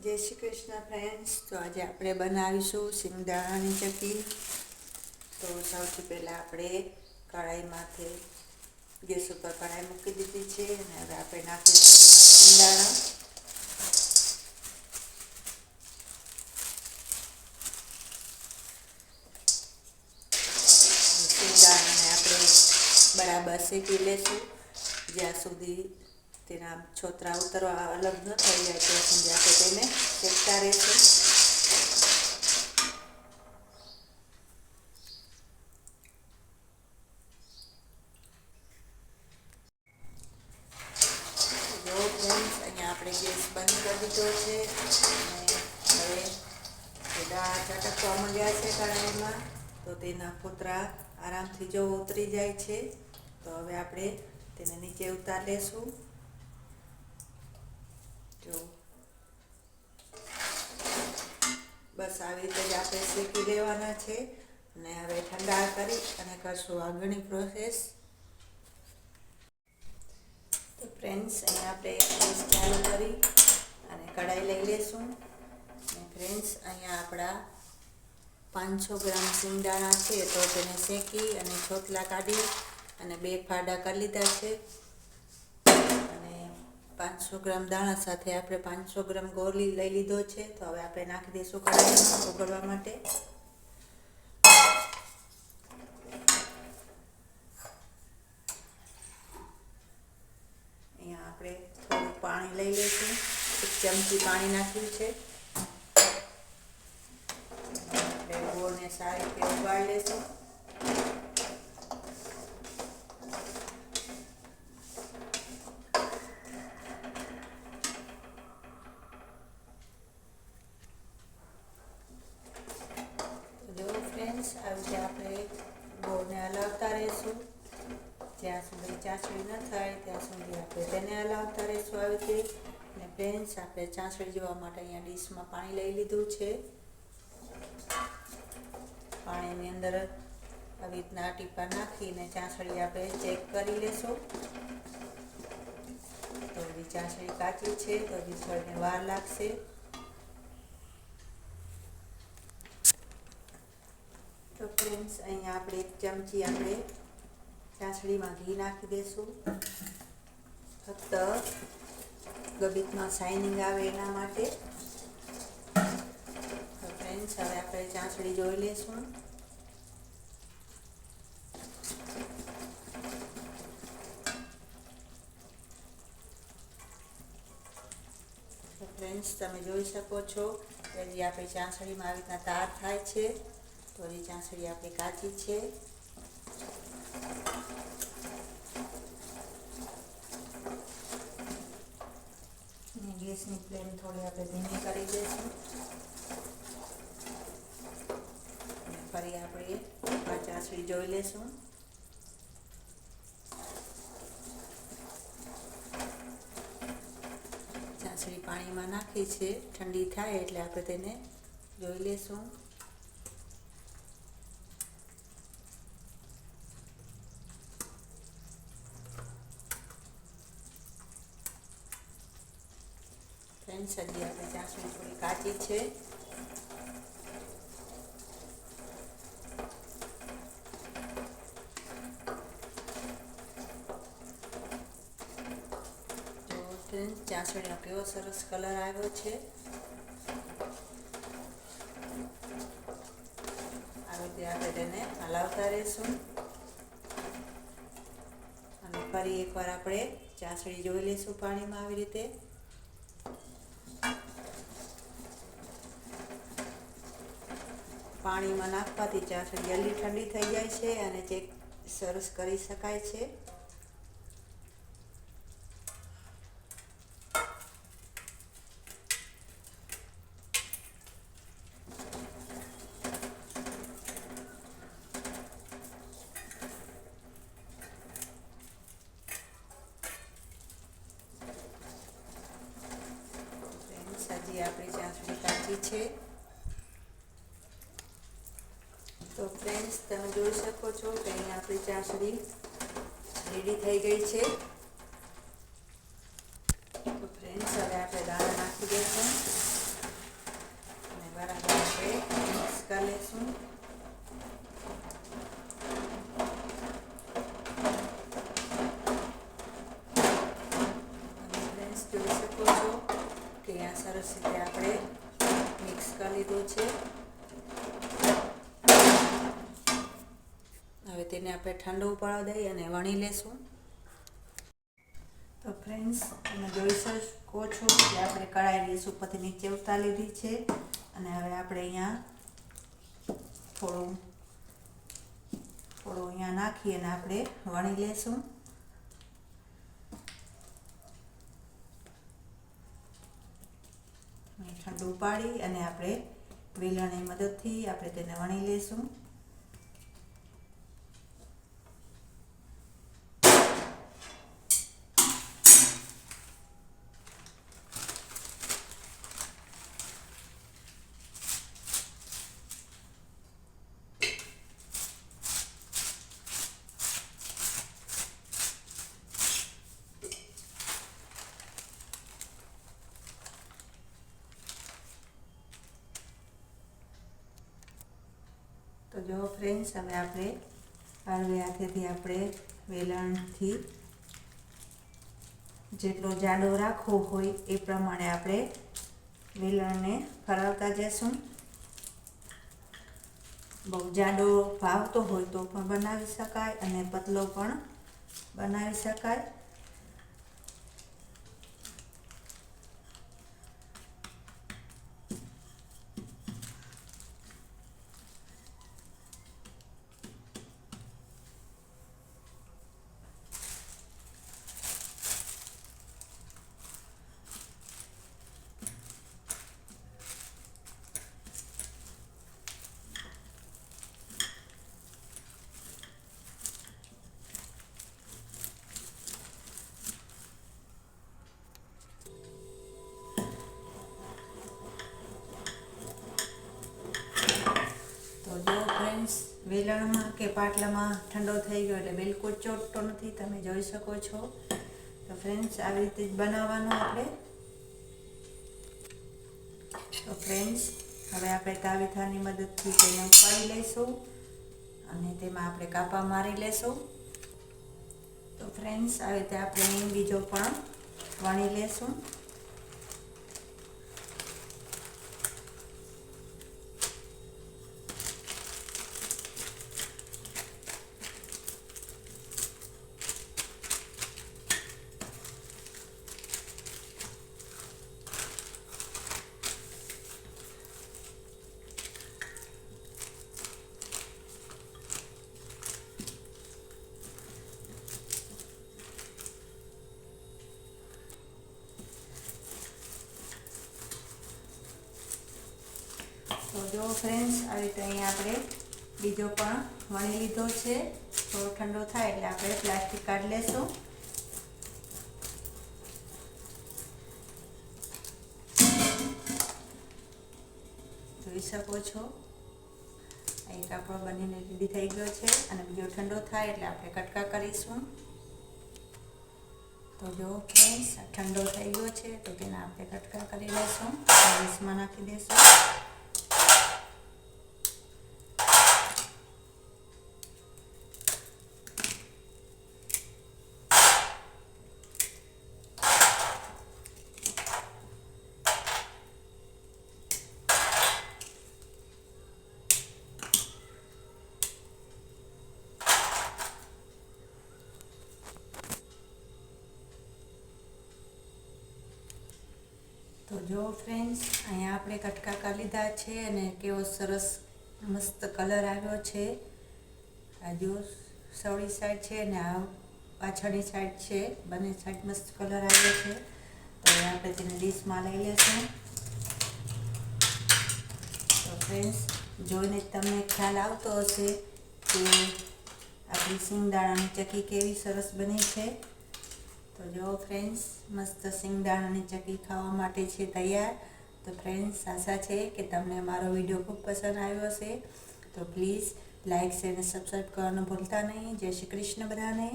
જય શ્રી કૃષ્ણ ફ્રેન્ડ્સ તો આજે આપણે બનાવીશું સિંગદાણાની ચટણી. તો સૌથી પહેલાં આપણે કઢાઈમાંથી ગેસ ઉપર કઢાઈ મૂકી દીધી છે અને હવે આપણે નાખીશું સિંગદાણા. સિંગદાણાને આપણે બરાબર શેકી લેશું. જ્યાં સુધી તેના છોતરા ઉતરવા અલગ ન થઈ જાય ત્યાં સુધી આપણે તેને ફેંકતા રહેશું. અહીંયા આપણે ગેસ બંધ કરી દીધો છે. હવે દાળ ચટકવા માંડ્યા છે કઢાઈમાં. તો તેના ફોતરા આરામથી જો ઉતરી જાય છે. તો હવે આપણે તેને નીચે ઉતાર લેશું. જો. બસ આવી રીતે જ આપણે શેકી દેવાના છે અને હવે ઠંડા કરી અને કરશું આગળની પ્રોસેસ તો ફ્રેન્ડ્સ અહીંયા આપણે ચાલુ કરી અને કઢાઈ લઈ લેશું. અને ફ્રેન્ડ્સ અહીંયા આપણા પાંચસો ગ્રામ સિંગદાણા છે તો તેને શેકી અને છોતલા કાઢી અને બે ફાડા કરી લીધા છે. પાંચસો ગ્રામ દાણા સાથે આપણે પાંચસો ગ્રામ ગોળી લઈ લીધો છે. તો હવે આપણે નાખી દઈશું કઢાઈમાં ઉગળવા માટે. અહીંયા આપણે થોડું પાણી લઈ લઈશું. એક ચમચી પાણી નાખ્યું છે આપણે ગોળને સારી રીતે ઉગાડી લઈશું તો જો ફ્રેન્ડ્સ આવી રીતે આપણે ગોળને હલાવતા રહીશું જ્યાં સુધી ન થાય ત્યાં સુધી આપણે તેને હલાવતા રહીશું આવી રીતે અને ફ્રેન્ડ્સ આપણે ચાસડી જોવા માટે અહીંયા ડીશમાં પાણી લઈ લીધું છે પાણીની અંદર આવી રીતના ટીપા નાખીને ચાસડી આપણે ચેક કરી લેશું તો હજી ચાસણી કાચી છે તો હજી થોડીને વાર લાગશે તો ફ્રેન્ડ્સ અહીંયા આપણે એક ચમચી આપણે ચાસણીમાં ઘી નાખી દઈશું ફક્ત ગબિતમાં શાઇનિંગ આવે એના માટે. તો ફ્રેન્ડ્સ હવે આપણે ચાસણી જોઈ લઈશું. ફ્રેન્ડ્સ તમે જોઈ શકો છો કે આપણી ચાસણીમાં આવી રીતના તાર થાય છે. તો હજી ચાસણી આપણી કાચી છે. અને ગેસની ફ્લેમ થોડી આપણે ધીમી કરી દઈશું. ફરી આપણે ચાસણી જોઈ લેશું. ચાસણી પાણીમાં નાખી છે. ઠંડી થાય એટલે આપણે તેને જોઈ લેશું. ફ્રેન્ડ્સ હજી આપણે ચાસણી થોડી કાચી છે? તો ફ્રેન્ડ્સ ચાસણીનો કેવો સરસ કલર આવ્યો છે? આવી રીતે આપણે તેને હલાવતા રહીશું. અને ફરી એકવાર આપણે ચાસણી જોઈ લઈશું પાણીમાં આવી રીતે. પાણીમાં નાખવાથી ચાસણી જલ્દી ઠંડી થઈ જાય છે અને ચેક સરસ કરી શકાય છે. હજી આપણી ચાસણી કાચી છે. તો ફ્રેન્ડ્સ તમે જોઈ શકો છો કે અહીં આપણી ચાસણી રેડી થઈ ગઈ છે. તો ફ્રેન્ડ્સ હવે આપણે દાણા નાખી દઈશું. અને બરાબર આપણે મિક્સ કરી લઈશું. જોઈ શકો છો કે અહીંયા સરસ રીતે આપણે મિક્સ કરી લીધું છે. તેને આપણે ઠંડુ ઉપાડવા દઈ અને વણી લેશું. તો ફ્રેન્ડ્સ તમે જોઈ શકો છો કે આપણે કઢાઈ ગેસ ઉપરથી નીચે ઉતારી લીધી છે. અને હવે આપણે અહીંયા થોડું થોડું અહીંયા નાખી અને આપણે વણી લેશું. ઠંડુ પાડી અને આપણે વેલણની મદદથી આપણે તેને વણી લેશું. જો ફ્રેન્ડ્સ હવે આપણે હળવે હાથેથી આપણે વેલણથી જેટલો જાડો રાખવો હોય એ પ્રમાણે આપણે વેલણને ફરાવતા જઈશું બહુ જાડો ભાવતો હોય તો પણ બનાવી શકાય અને પતલો પણ બનાવી શકાય તો જો ફ્રેન્ડ્સ વેલણમાં કે પાટલામાં ઠંડો થઈ ગયો એટલે બિલકુલ ચોટતો નથી, તમે જોઈ શકો છો. તો ફ્રેન્ડ્સ આવી રીતે જ બનાવવાનું આપણે. તો ફ્રેન્ડ્સ હવે આપણે તાવીથાની મદદથી તેને ઉપાડી લઈશું અને તેમાં આપણે કાપા મારી લેશું. તો ફ્રેન્ડ્સ આવી રીતે આપણે બીજો પણ વણી લેશું. તો ફ્રેન્ડ્સ આવી રીતે અહીંયા આપણે બીજો પણ વણી લીધો છે. થોડો ઠંડો થાય એટલે આપણે પ્લાસ્ટિક કાઢી લેશું. જોઈ શકો છો. એક આપણો બનીને રેડી થઈ ગયો છે અને બીજો ઠંડો થાય એટલે આપણે કટકા કરીશું. તો જો ફ્રેન્ડ્સ ઠંડો થઈ ગયો છે તો તેના આપણે કટકા કરી લઈશું ડીશમાં નાખી દઈશું તો જો ફ્રેન્ડ્સ અહીંયા આપણે કટકા કરી લીધા છે અને કેવો સરસ મસ્ત કલર આવ્યો છે. આ જો સવળી સાઈડ છે અને આ પાછળની સાઈડ છે. બંને સાઈડ મસ્ત કલર આવ્યો છે. તો આપણે તેને ડીશમાં લઈ લેશું. તો ફ્રેન્ડ્સ જોઈને તમને ખ્યાલ આવતો હશે કે આપણી સિંગદાણાની ચકી કેવી સરસ બની છે. તો જો ફ્રેન્ડ્સ મસ્ત સિંગદાણાની ચકી ખાવા માટે છે તૈયાર. તો ફ્રેન્ડ્સ આશા છે કે તમને મારો વીડિયો ખૂબ પસંદ આવ્યો હશે. તો પ્લીઝ લાઇક શેર અને સબસ્ક્રાઈબ કરવાનું ભૂલતા નહીં. જય શ્રી કૃષ્ણ બધાને.